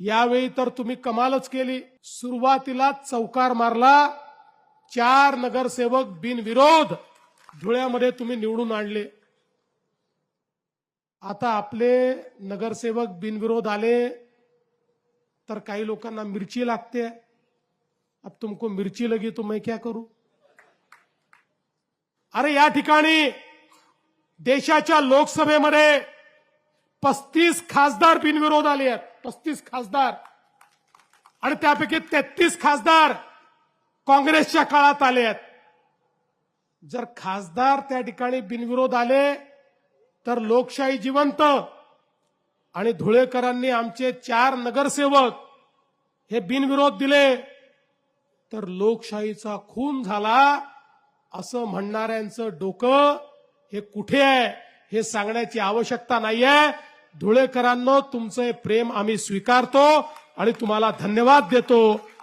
यावेळी तर तुम्ही कमालच केली. सुरुवातीला चौकार मारला. चार नगरसेवक बिनविरोध धुळ्यामध्ये तुम्ही निवडून आणले. आता आपले नगरसेवक बिनविरोध आले तर काही लोकांना मिरची लागते. अब तुमको मिरची लगी तो मैं क्या करू? अरे या ठिकाणी देशाच्या लोकसभेमध्ये पस्तीस खासदार बिनविरोध आले आहेत. पस्तीस खासदार आणि त्यापैकी तेहतीस खासदार काँग्रेसच्या काळात आले आहेत. जर खासदार त्या ठिकाणी बिनविरोध आले तर लोकशाही जिवंत आणि धुळेकरांनी आमचे चार नगरसेवक हे बिनविरोध दिले तर लोकशाहीचा खून झाला असं म्हणणाऱ्यांचं डोकं हे कुठे आहे हे सांगण्याची आवश्यकता नाहीये. धुळेकरांनो तुमचं प्रेम आम्ही स्वीकारतो आणि तुम्हाला धन्यवाद देतो.